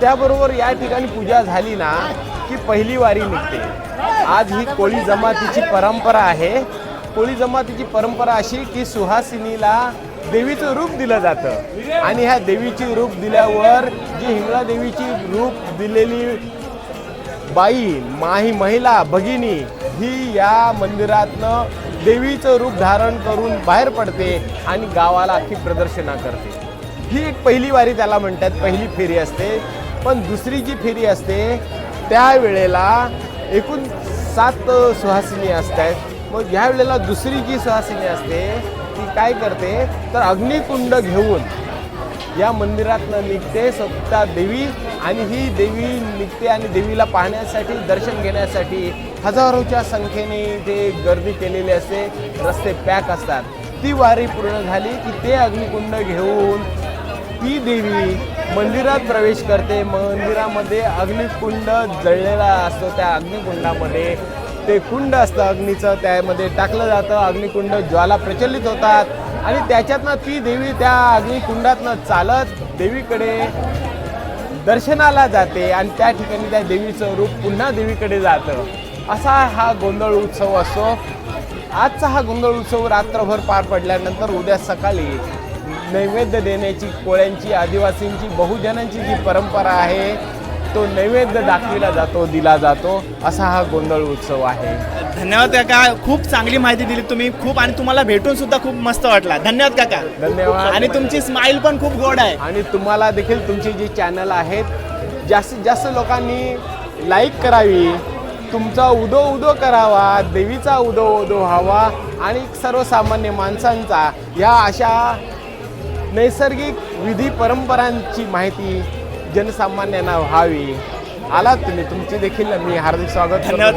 त्याबरोबर या ठिकाणी पूजा झाली ना की पहिली वारी निघते. आज ही कोळी जमातीची परंपरा आहे. कोळी जमातीची परंपरा अशी की सुहासिनीला देवीचं रूप दिलं जातं. आणि ह्या देवीची रूप दिल्यावर जी हिंगळा देवीची रूप दिलेली बाई माही महिला भगिनी ही या मंदिरातनं देवीचं रूप धारण करून बाहेर पडते आणि गावाला अख्खी प्रदर्शना करते. ही एक पहिली वारी त्याला म्हणतात पहिली फेरी असते. पण दुसरी जी फेरी असते त्यावेळेला एकूण सात सुहासिनी असतात. मग ह्या वेळेला दुसरी जी सुहासिनी असते ती काय करते? तर अग्निकुंड घेऊन या मंदिरातनं निघते स्वतः देवी आणि ही देवी निघते आणि देवीला पाहण्यासाठी दर्शन घेण्यासाठी हजारोच्या संख्येने इथे गर्दी केलेली असते. रस्ते पॅक असतात. ती वारी पूर्ण झाली की ते अग्निकुंड घेऊन ती देवी मंदिरात प्रवेश करते. मंदिरामध्ये अग्निकुंड जळलेला असतो. त्या अग्निकुंडामध्ये ते कुंड असतं अग्नीचं. त्यामध्ये टाकलं जातं. अग्निकुंड ज्वाला प्रचलित होतात. आणि त्याच्यातनं ती देवी त्या अग्निकुंडातनं चालत देवीकडे दर्शनाला जाते. आणि त्या ठिकाणी त्या देवीचं रूप पुन्हा देवीकडे जातं. असा हा गोंधळ उत्सव असतो. आजचा हा गोंधळ उत्सव रात्रभर पार पडल्यानंतर उद्या सकाळी नैवेद्य देण्याची कोळ्यांची आदिवासींची बहुजनांची जी परंपरा आहे तो नैवेद्य दाखविला जातो दिला जातो असा हा गोंधळ उत्सव आहे. धन्यवाद काका. खूप चांगली माहिती दिली तुम्ही. खूप आणि तुम्हाला भेटून सुद्धा खूप मस्त वाटला. धन्यवाद काका. धन्यवाद. आणि तुमची स्माइल पण खूप गोड आहे. आणि तुम्हाला देखील तुमची जी चॅनल आहेत जास्तीत जास्त लोकांनी लाईक करावी. तुमचा उदो उदो करावा देवीचा उदो उदो व्हावा आणि सर्वसामान्य माणसांचा या अशा नैसर्गिक विधी परंपरांची माहिती जनसामान्यांना व्हावी. आलात तुम्ही. तुमची देखील मी हार्दिक स्वागत धन्यवाद.